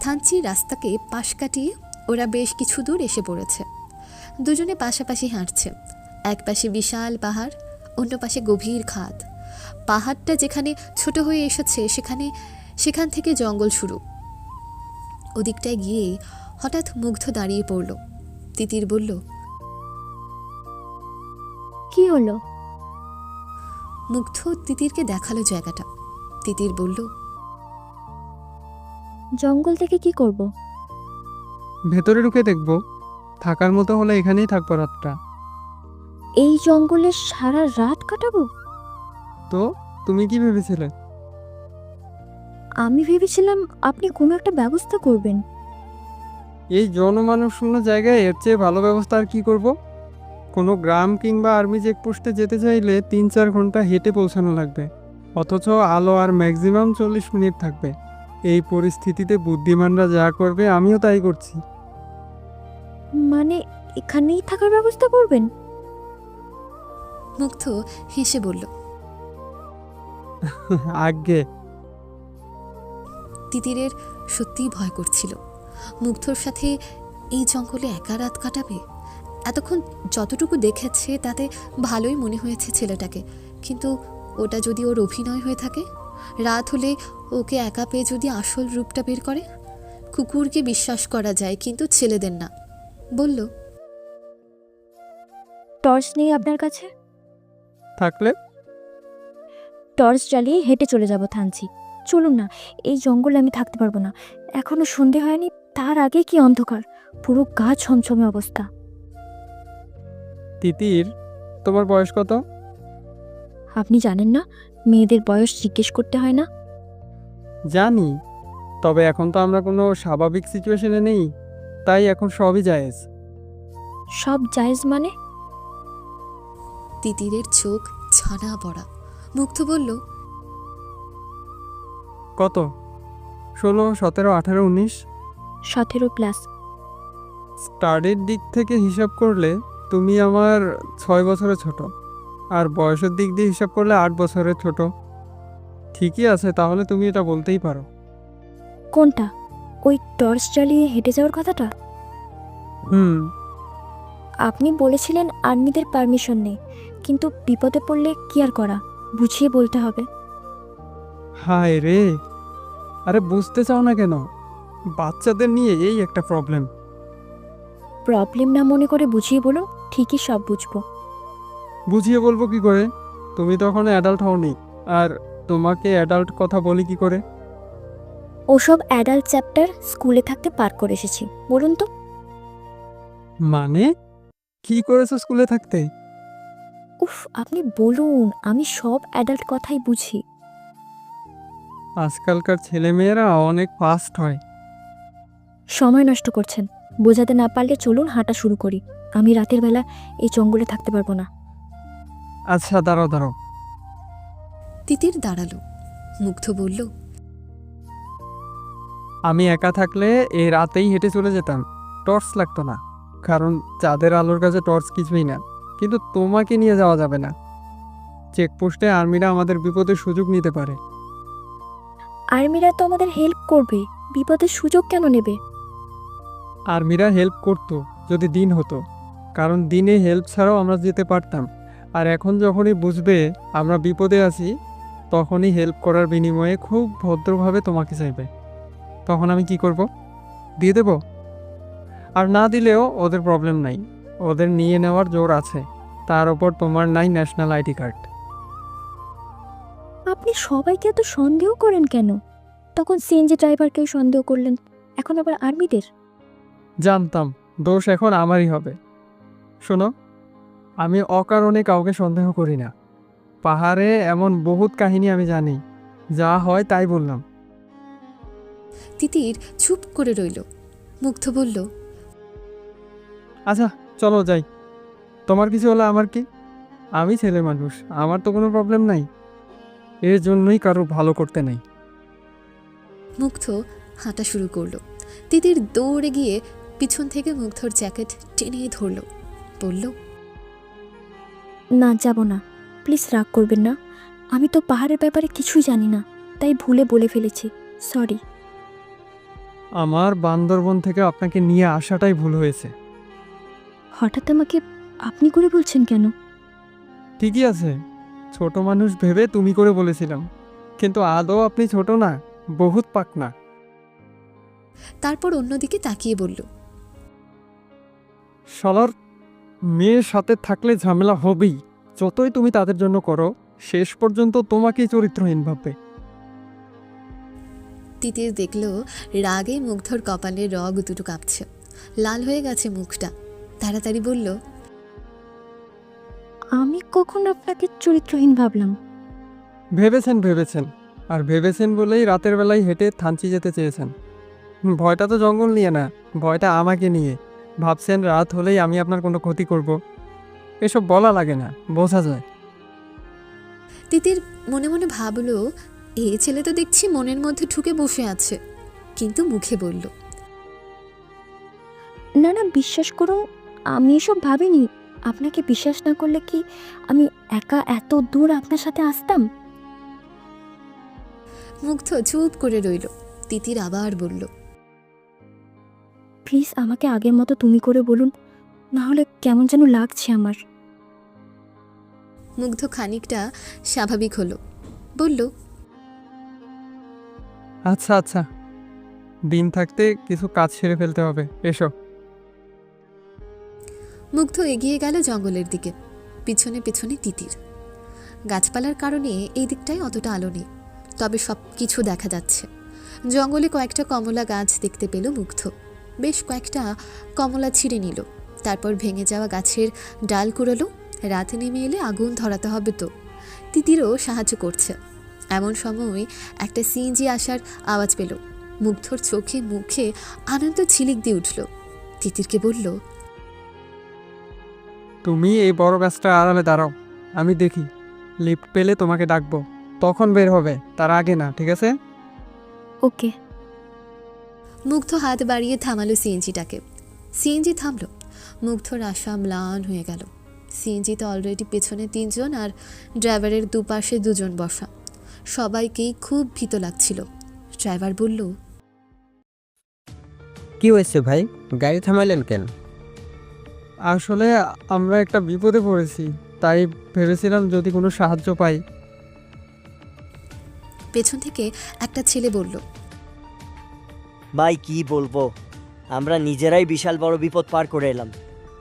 থানচি রাস্তাকে পাশ কাটিয়ে ওরা বেশ কিছু দূর এসে পড়েছে। দুজনে পাশাপাশি হাঁটছে। এক পাশে বিশাল পাহাড় অন্য পাশে গভীর খাদ। পাহাড়টা যেখানে ছোট হয়ে এসেছে সেখানে সেখান থেকে জঙ্গল শুরু। ওদিকটায় গিয়ে হঠাৎ মুগ্ধ দাঁড়িয়ে পড়ল। তিতির বলল কি হলো? মুগ্ধ তিতিরকে দেখাল জায়গাটা। তিতির বলল জঙ্গল থেকে কি করব? ভেতরে ঢুকে দেখব। থাকার মতো হলে এখানেই থাকব রাতটা। এই জঙ্গলে সারা রাত কাটাবো? তো তুমি কি ভেবেছিলে? আমি ভেবেছিলাম আপনি কোনো একটা ব্যবস্থা করবেন। এই জনমানব শূন্য জায়গায় এর চেয়ে ভালো ব্যবস্থা আর কি করব? কোনো গ্রাম কিংবা আর্মি চেকপোস্টে যেতে চাইলে তিন চার ঘণ্টা হেঁটে পৌঁছানো লাগবে। অথচ আলো আর ম্যাক্সিমাম চল্লিশ মিনিট থাকবে। এই পরিস্থিতিতে বুদ্ধিমানরা যা করবে আমিও তাই করছি। মানে এখানেই থাকার ব্যবস্থা করবেন? মুগ্ধ হেসে বলল আগে তিতিরের সত্যিই ভয় করছিল। মুগ্ধর সাথে এই জঙ্গলে একা রাত কাটাবে? এতক্ষণ যতটুকু দেখেছে তাতে ভালোই মনে হয়েছে ছেলেটাকে। কিন্তু ওটা যদি ওর অভিনয় হয়ে থাকে? রাত হলে ওকে একা পেয়ে যদি আসল রূপটা বের করে? কুকুরকে বিশ্বাস করা যায় কিন্তু ছেলেদের না। বলল টর্চ নেই আপনার কাছে? থাকলে? টর্চ জ্বালিয়ে হেঁটে চলে যাব থানছি চলুন না এই জঙ্গলে আমি থাকতে পারব না। এখনও সন্ধে হয়নি তার আগে কি অন্ধকার? পুরো গা ছমছমে অবস্থা। তিতির তোমার বয়স কত? আপনি জানেন না মেয়েদের বয়স জিজ্ঞেস করতে হয় না? জানি তবে এখন তো আমরা কোনো স্বাভাবিক সিচুয়েশনে নেই তাই এখন সবই জায়েজ। সব জায়েজ মানে? তিতিরের চোখ ছানা পড়া মুগ্ধ বলল কত? ষোলো সতেরো আঠারো উনিশ? সতেরো প্লাস স্টাডির দিক থেকে হিসাব করলে তুমি আমার ছয় বছরের ছোট। আর বয়সের দিক দিয়ে হিসাব করলে আট বছরের ছোট। ঠিকই আছে তাহলে তুমি এটা বলতেই পারো। কোনটা? ওই টর্চ জ্বালিয়ে হেঁটে যাওয়ার কথাটা? হুম। আপনি বলেছিলেন আর্মিদের পারমিশন নেই কিন্তু বিপদে পড়লে কি আর করা? বুঝিয়ে বলতে হবে। হায় রে! আরে বুঝতে চাও না কেন? বাচ্চাদের নিয়ে এই একটা প্রবলেম। প্রবলেম না মনে করে বুঝিয়ে বলুন ঠিকই সব বুঝব। বুঝিয়ে বলব কি করে? তুমি তখন অ্যাডাল্ট হওনি আর তোমাকে অ্যাডাল্ট কথা বলি কি করে? ওসব অ্যাডাল্ট চ্যাপ্টার স্কুলে থাকতে পার করে এসেছি বলুন তো। মানে? কি করেছ স্কুলে থাকতে? উফ আপনি বলুন আমি সব অ্যাডাল্ট কথাই বুঝি। আজকালকার ছেলেমেয়েরা অনেক ফাস্ট হয়। সময় নষ্ট করছেন বোঝাতে না পারলে চলুন হাঁটা শুরু করি। আমি রাতের বেলা এই জঙ্গলে থাকতে পারব না। আচ্ছা দাঁড়াও দাঁড়াও। তিতির দাঁড়াল মুগ্ধ বলল আমি একা থাকলে এই রাতেই হেঁটে চলে যেতাম। টর্চ লাগতো না কারণ চাঁদের আলোর কাছে টর্চ কিছুই না। কিন্তু তোমাকে নিয়ে যাওয়া যাবে না। চেকপোস্টে আর্মিরা আমাদের বিপদের সুযোগ নিতে পারে। আর্মিরা তো আমাদের হেল্প করবে। বিপদের সুযোগ কেন নেবে? আর্মিরা হেল্প করতো যদি দিন হতো। কারণ দিনে হেল্প ছাড়াও আমরা যেতে পারতাম। আর এখন যখনই বুঝবে আমরা বিপদে আছি তখনই হেল্প করার বিনিময়ে খুব ভদ্রভাবে তোমাকে চাইবে। তখন আমি কি করব? দিয়ে দেব? আর না দিলেও ওদের প্রবলেম নাই। ওদের নিয়ে নেওয়ার জোর আছে। তার ওপর তোমার নাই ন্যাশনাল আইডি কার্ড আপনি সবাইকে এত সন্দেহ করেন কেন? তখন সিএনজি ড্রাইভারকেও সন্দেহ করলেন। এখন আবার আর্মিদের জানতাম। দোষ এখন আমারই হবে। শোনো আমি অকারণে কাউকে সন্দেহ করি না। পাহাড়ে এমন বহুত কাহিনী আমি জানি যা হয় তাই বললাম। তিতির চুপ করে রইল মুগ্ধ বলল আচ্ছা চলো যাই। তোমার কিছু হলো আমার কি? আমি ছেলে মানুষ আমার তো কোনো প্রবলেম নাই। এর জন্যই কারও ভালো করতে নাই। মুগ্ধ হাঁটা শুরু করল। তিতির দৌড়ে গিয়ে পিছন থেকে মুগ্ধর জ্যাকেট টেনে ধরল বলল না যাব না। প্লিজ রাগ করবেন না। আমি তো পাহাড়ের ব্যাপারে কিছুই জানি না তাই ভুলে বলে ফেলেছি। সরি। আমার বান্দরবন থেকে আপনাকে নিয়ে আসাটাই ভুল হয়েছে। হঠাৎ আমাকে আপনি করে বলছেন কেন? ঠিকই আছে। ছোট মানুষ ভেবে তুমি করে বলেছিলাম। কিন্তু আদৌ আপনি ছোট না বহুত পাকনা। তারপর অন্যদিকে তাকিয়ে বলল শালার মেয়ের সাথে থাকলে ঝামেলা হবেই। যতই তুমি তাদের জন্য করো শেষ পর্যন্ত তোমাকেই চরিত্রহীন ভাববে। তিতির দেখল রাগে মুগ্ধর কপালে রগ দুটো কাঁপছে। লাল হয়ে গেছে মুখটা। তাড়াতাড়ি বলল আমি কখন আপনাকে চরিত্রহীন ভাবলাম? ভেবেছেন ভেবেছেন। আর ভেবেছেন বলেই রাতের বেলায় হেঁটে থানচি যেতে চেয়েছেন। ভয়টা তো জঙ্গল নিয়ে না ভয়টা আমাকে নিয়ে। ভাবছেন রাত হলেই আমি আপনার কোনো ক্ষতি করব। এসব বলা লাগে না বোঝা যায়। তিতির মনে মনে ভাবলো এ ছেলে তো দেখছি মনের মধ্যে ঢুকে বসে আছে কিন্তু মুখে বলল না না বিশ্বাস করুন আমি এসব ভাবিনি। আপনাকে বিশ্বাস না করলে কি আমি একা এত দূর আপনার সাথে আসতাম? মুগ্ধ চুপ করে রইল। তিতির আবার বলল প্লিজ আমাকে আগের মতো তুমি করে বলুন না হলে কেমন যেন লাগছে আমার। মুগ্ধ খানিকটা স্বাভাবিক হলো। বলল আচ্ছা আচ্ছা। দিন থাকতে কিছু কাজ সেরে ফেলতে হবে। এসো। মুগ্ধ এগিয়ে গেল জঙ্গলের দিকে পিছনে পিছনে তিতির। গাছপালার কারণে এই দিকটায় অতটা আলো নেই তবে সব কিছু দেখা যাচ্ছে। জঙ্গলে কয়েকটা কমলা গাছ দেখতে পেল মুগ্ধ। বেশ কয়েকটা কমলা ছিঁড়ে নিল। তারপর ভেঙে যাওয়া গাছের ডাল কুড়ালো। রাতে নেমে এলে আগুন ধরাতে হবে তো। তিতিরও সাহায্য করছে। এমন সময় একটা সিএনজি আসার আওয়াজ পেল। মুগ্ধর চোখে মুখে আনন্দ ঝিলিক দিয়ে উঠল। তিতিরকে বলল তুমি এই বড় গাছটা আড়ালে দাঁড়াও। আমি দেখি। লিফট পেলে তোমাকে ডাকবো। তখন বের হবে। তার আগে না ঠিক আছে? ওকে। মুগ্ধ হাত বাড়িয়ে থামালো সিএনজিটাকে। সিএনজি থামলো। মুগ্ধর আশা ম্লান হয়ে গেল। সিএনজিতে অলরেডি পেছনে তিনজন আর ড্রাইভারের দুপাশে দুজন বসা। সবাইকেই খুব ভীত লাগছিল। ড্রাইভার বলল কি হয়েছে ভাই? গাড়ি থামাইলেন কেন? আসলে আমরা একটা বিপদে পড়েছি তাই ভেবেছিলাম যদি কোনো সাহায্য পাই। পেছন থেকে একটা ছেলে বলল ভাই কি বলব? আমরা নিজেরাই বিশাল বড় বিপদ পার করে এলাম।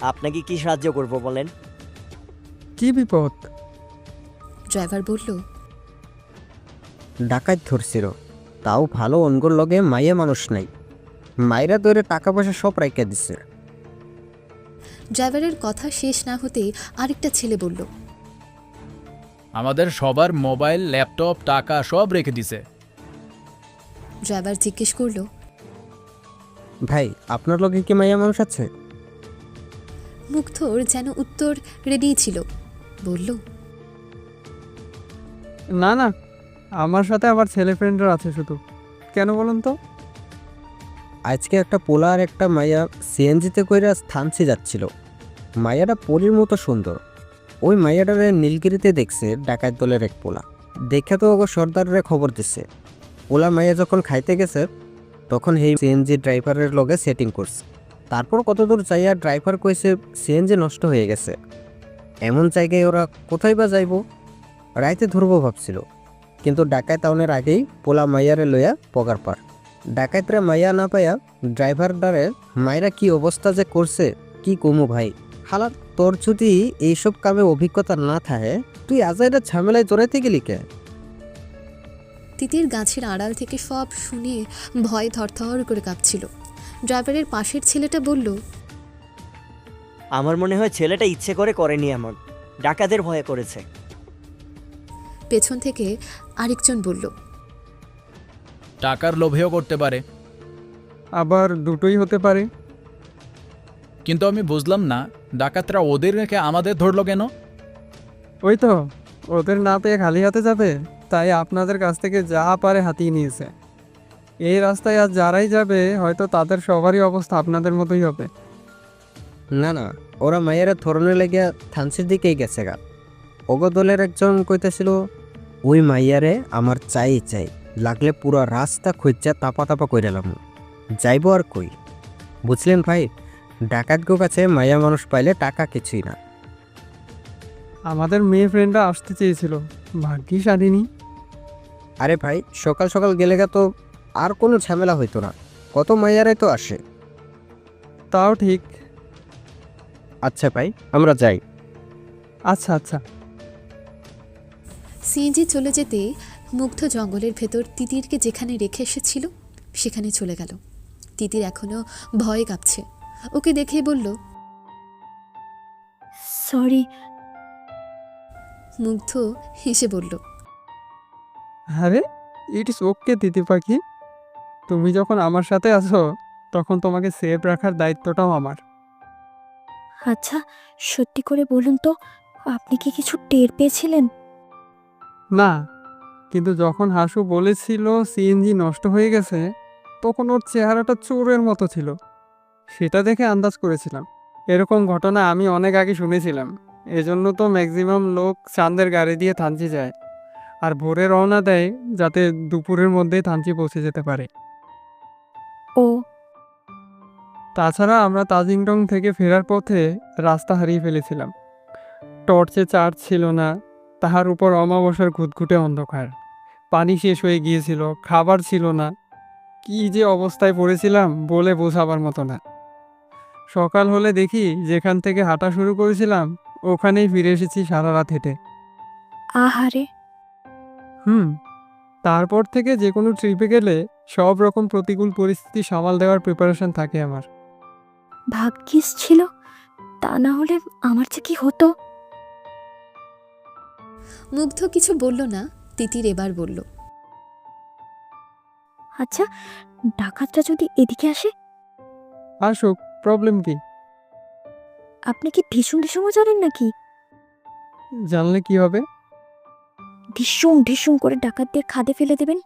আপনাকে কি সাহায্য করব বলেন? কি বিপদ? ড্রাইভার বলল ডাকাত ধরছিল। তাও ভালো অনগর লগে মাইয়া মানুষ নাই। মাইরা ধরে টাকা পয়সা সব রাইকা দিছে। ড্রাইভারের কথা শেষ না হতেই আরেকটা ছেলে বলল আমাদের সবার মোবাইল ল্যাপটপ টাকা সব রেখে দিছে। ড্রাইভার জিজ্ঞেস করল ভাই আপনার লগে কি মাইয়া মানুষ আছে? মুগ্ধর যেন উত্তর রেডি ছিল। বলল না না আমার সাথে আমার ছেলে ফ্রেন্ডরা আছে শুধু। কেন বলুন তো? আজকে একটা পোলা আর একটা মাইয়া সিএনজিতে কইরা স্থানসি যাচ্ছিল। মাইয়াটা পরীর মতো সুন্দর। ওই মাইয়াটারে নীলগিরিতে দেখছে ডাকাত দলের এক পোলা। দেখে তো ওগো সর্দাররে খবর দিছে। পোলা মাইয়া যখন খাইতে গেছে তখন এই সিএনজি ড্রাইভারের লগে সেটিং করছে। তারপর কতদূর যাইয়া ড্রাইভার কইছে, সিএনজি নষ্ট হয়ে গেছে। এমন জায়গায় ওরা কোথায় বা যাইব? রাইতে ধরবো ভাবছিল। কিন্তু ডাকায় টাউনের আগেই পোলা মাইয়ারে লইয়া পগার পার। ডাকাতরা মাইয়া না পাইয়া ড্রাইভার দ্বারে মায়েরা কি অবস্থা যে করছে? কি কমু ভাই? হালাত তোর যদি এইসব কামে অভিজ্ঞতা না থাকে, তুই আজাইরা ঝামেলায় জড়াইতে গেলি কে? তিতির গাছের আড়াল থেকে সব শুনে ভয় থরথর করে কাঁপছিল। ড্রাইভারের পাশের ছেলেটা বলল আমার মনে হয় ছেলেটা ইচ্ছে করে করেনি এমন। ডাকাতের ভয়ে করেছে। পেছন থেকে আরেকজন বলল টাকার লোভেও করতে পারে। আবার দুটোই হতে পারে। কিন্তু আমি বুঝলাম না ডাকাতরা ওদের রেখে আমাদের ধরলো কেন? ওই তো ওদের না পেয়ে খালি হাতে যাবে। তাই আপনাদের কাছ থেকে যা পারে হাতিয়ে নিয়েছে। এই রাস্তায় আর যারাই যাবে হয়তো তাদের সবারই অবস্থা আপনাদের মতোই হবে। না না ওরা মায়েরা থরনে লেগে থানসির দিকেই গেছে গা। ওগো দলের একজন কইতেছিল ওই মাইয়ারে আমার চাই চাই লাগলে পুরো রাস্তা খুঁজছে তাপা তাপা কইরালাম যাইবো আর কই? বুঝলেন ভাই ডাকাতগো কাছে মাইয়া মানুষ পাইলে টাকা কিছুই না। আমাদের মেয়ে ফ্রেন্ডরা আসতে চেয়েছিল। ভাগ্যিস আনিনি। আরে ভাই সকাল সকাল গেলে গা তো আর কোনো ঝামেলা হইতো না। কত মাইয়ারাই তো আসে। তাও ঠিক। আচ্ছা ভাই আমরা যাই। আচ্ছা আচ্ছা। সিএনজি চলে যেতে মুগ্ধ জঙ্গলের ভেতর তিতিরকে যেখানে রেখে এসেছিল সেখানে চলে গেল। তিতির এখনও ভয়ে কাঁপছে। ওকে দেখে বলল সরি। মুগ্ধ হেসে বলল আরে ইট ইস ওকে দিদি পাখি। তুমি যখন আমার সাথে আছো তখন তোমাকে সেফ রাখার দায়িত্বটাও আমার। আচ্ছা সত্যি করে বলুন তো আপনি কি কিছু টের পেয়েছিলেন? না কিন্তু যখন হাসু বলেছিল সিএনজি নষ্ট হয়ে গেছে তখন ওর চেহারাটা চোরের মতো ছিল। সেটা দেখে আন্দাজ করেছিলাম। এরকম ঘটনা আমি অনেক আগে শুনেছিলাম। এজন্য তো ম্যাক্সিমাম লোক চাঁদের গাড়ি দিয়ে থানচি যায়। আর ভোরে রওনা দেয় যাতে দুপুরের মধ্যেই থানচি পৌঁছে যেতে পারে। ও। তাছাড়া আমরা তাজিংটং থেকে ফেরার পথে রাস্তা হারিয়ে ফেলেছিলাম। টর্চে চার্জ ছিল না তাহার উপর অমাবস্যার ঘুটঘুটে অন্ধকার। পানি শেষ হয়ে গিয়েছিল খাবার ছিল না। কি যে অবস্থায় পড়েছিলাম বলে বোঝাবার মতো না। সকাল হলে দেখি যেখান থেকে হাঁটা শুরু করেছিলাম ওখানেই ফিরে এসেছি সারা রাত হেঁটে। আহারে হুম। তারপর থেকে যে কোনো ট্রিপে গেলে সব রকম প্রতিকূল পরিস্থিতি সামাল দেওয়ার প্রিপারেশন থাকে আমার। ভাগ্যিস ছিল তা না হলে আমার যে কি হতো? মুগ্ধ কিছু বলল না তিতির এবার বলল। আচ্ছা ডাকাতরা যদি এদিকে আসে? আসুক প্রবলেম কি? আপনি কি ঢিসুম ঢিসুমও জানেন নাকি? জানলে কি হবে? ঢিসুম ঢিসুম করে ডাকাতদের খাদে ফেলে দেবেন।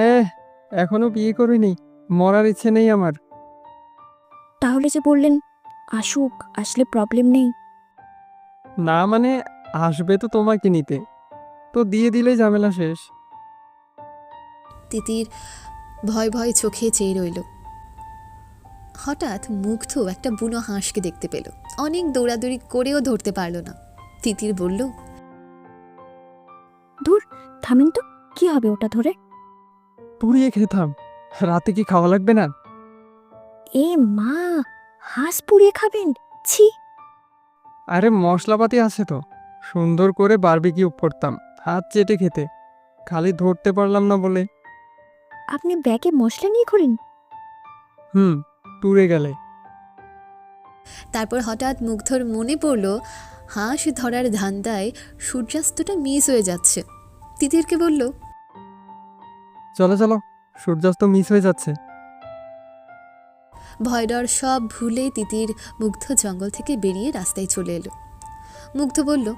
এ এখনও বিয়ে করিনি মরার ইচ্ছে নেই আমার। তাহলে যে বললেন আসুক আসলে প্রবলেম নেই। না মানে আসবে তো তোমাকে নিতে তো দিয়ে দিলেই ঝামেলা শেষ। তিতির ভয় ভয় চোখে চেয়ে রইল। হঠাৎ মুগ্ধ একটা বুনো হাঁসকে দেখতে পেল। অনেক দৌড়াদৌড়ি করেও ধরতে পারল না। তিতির বলল থামেন তো কি হবে ওটা ধরে? পুড়িয়ে খেতাম রাতে কি খাওয়া লাগবে না? এ মা হাঁস পুড়িয়ে খাবেন ছি। আরে মশলাপাতি আছে তো সুন্দর করে বারবিকিউ করতাম হাত চেটে খেতে খালি ধরতে পারলাম না বলে। আপনি ব্যাগে মশলা নিয়ে করেন হুম টুরে গেলে। তারপর হঠাৎ মুগ্ধর মনে পড়ল হাঁস ধরার ধান্দায় সূর্যাস্তটা মিস হয়ে যাচ্ছে। তিতিরকে বলল চলো চলো সূর্যাস্ত মিস হয়ে যাচ্ছে। ভয়ডর সব ভুলে তিতির মুগ্ধ জঙ্গল থেকে বেরিয়ে রাস্তায় চলে এলো। মুগ্ধ বলল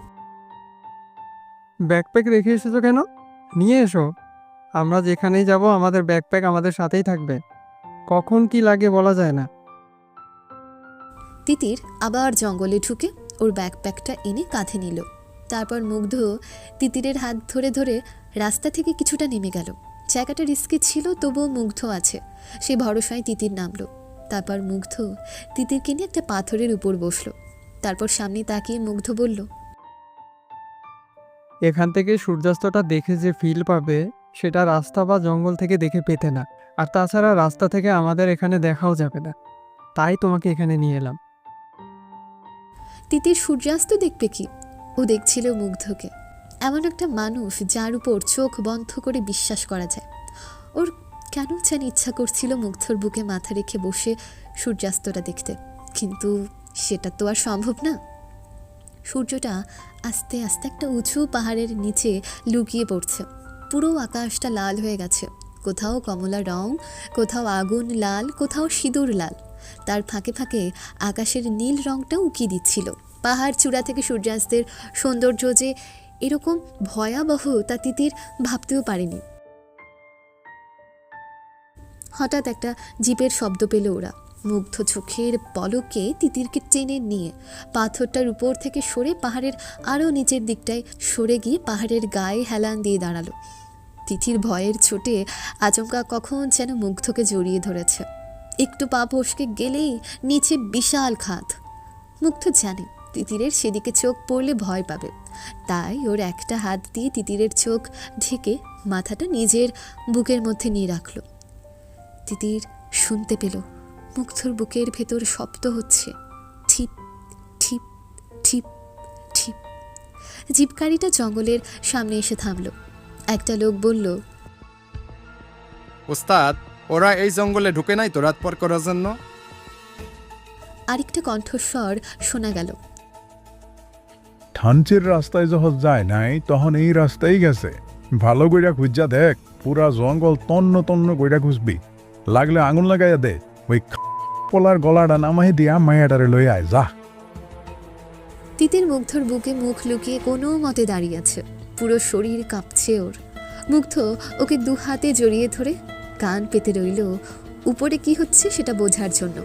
ব্যাকপ্যাক রেখে এসেছ কেন? নিয়ে এসো। আমরা যেখানেই যাব আমাদের ব্যাকপ্যাক আমাদের সাথেই থাকবে। কখন কি লাগে বলা যায় না। তিতির আবার জঙ্গলে ঢুকে ওর ব্যাকপ্যাকটা এনে কাঁধে নিল। তারপর মুগ্ধ তিতিরের হাত ধরে ধরে রাস্তা থেকে কিছুটা নেমে গেল। জায়গাটা রিস্কি ছিল তবুও মুগ্ধ আছে। সে ভরসায় তিতির নামলো। তারপর মুগ্ধ তিতিরকে নিয়ে একটা পাথরের উপর বসল। তারপর সামনে তাকিয়ে মুগ্ধ বলল এখান থেকে সূর্যাস্তটা দেখে যে ফিল পাবে সেটা রাস্তা বা জঙ্গল থেকে দেখে পেতে না। আর তাছাড়া রাস্তা থেকে আমাদের এখানে দেখাও যাবে না। তাই তোমাকে এখানে নিয়ে এলাম। তিতির সূর্যাস্ত দেখবে কি? ও দেখছিল মুগ্ধকে। এমন একটা মানুষ যার উপর চোখ বন্ধ করে বিশ্বাস করা যায়। ওর কেন জানি ইচ্ছা করছিল মুগ্ধর বুকে মাথা রেখে বসে সূর্যাস্তটা দেখতে। কিন্তু সেটা তো আর সম্ভব না। সূর্যটা আস্তে আস্তে একটা উঁচু পাহাড়ের নিচে লুকিয়ে পড়ছে। পুরো আকাশটা লাল হয়ে গেছে। কোথাও কমলা রং, কোথাও আগুন লাল, কোথাও সিঁদুর লাল। তার ফাঁকে ফাঁকে আকাশের নীল রংটা উকি দিচ্ছিল। পাহাড় চূড়া থেকে সূর্যাস্তের সৌন্দর্য যে এরকম ভয়াবহ তা তিতির ভাবতেও পারেনি। হঠাৎ একটা জিপের শব্দ পেল ওরা। মুগ্ধ চোখের পলকে তিতিরকে টেনে নিয়ে পাথরটার উপর থেকে সরে পাহাড়ের আরও নিচের দিকটায় সরে গিয়ে পাহাড়ের গায়ে হেলান দিয়ে দাঁড়াল। তিথির ভয়ের চোটে আচমকা কখন যেন মুগ্ধকে জড়িয়ে ধরেছে। একটু পা ফসকে গেলেই নিচে বিশাল খাত। মুগ্ধ জানে তিতিরের সেদিকে চোখ পড়লে ভয় পাবে। তাই ওর একটা হাত দিয়ে তিতিরের চোখ ঢেকে মাথাটা নিজের বুকের মধ্যে নিয়ে রাখল। তিতির শুনতে পেল মুগ্ধর বুকের ভেতর শব্দ হচ্ছে। ঠিপ ঠিপ ঠিপ ঠিপ জিপকারিটা জঙ্গলের সামনে এসে থামল। একটা লোক বলল ওস্তাদ ওরা এই জঙ্গলে ঢুকে নাই তো রাত পর করার জন্য? আরেকটা কণ্ঠস্বর শোনা গেল। থানচির রাস্তায় যখন যায় নাই তখন এই রাস্তায় গেছে। ভালো কইরা খুঁজা দেখ পুরা জঙ্গল তন্ন তন্ন কইরা খুঁজবি। লাগলে আঙুল লাগাইয়া দে, ওই পোলার গলাটা নামাই দিয়া মায়াটারে লই আয়, যা। তিতির মুগ্ধর বুকে মুখ লুকিয়ে কোনো মতে দাঁড়িয়ে আছে। পুরো শরীর কাঁপছে ওর। মুগ্ধ ওকে দু হাতে জড়িয়ে ধরে কান পেতে রইল, উপরে কি হচ্ছে সেটা বোঝার জন্য।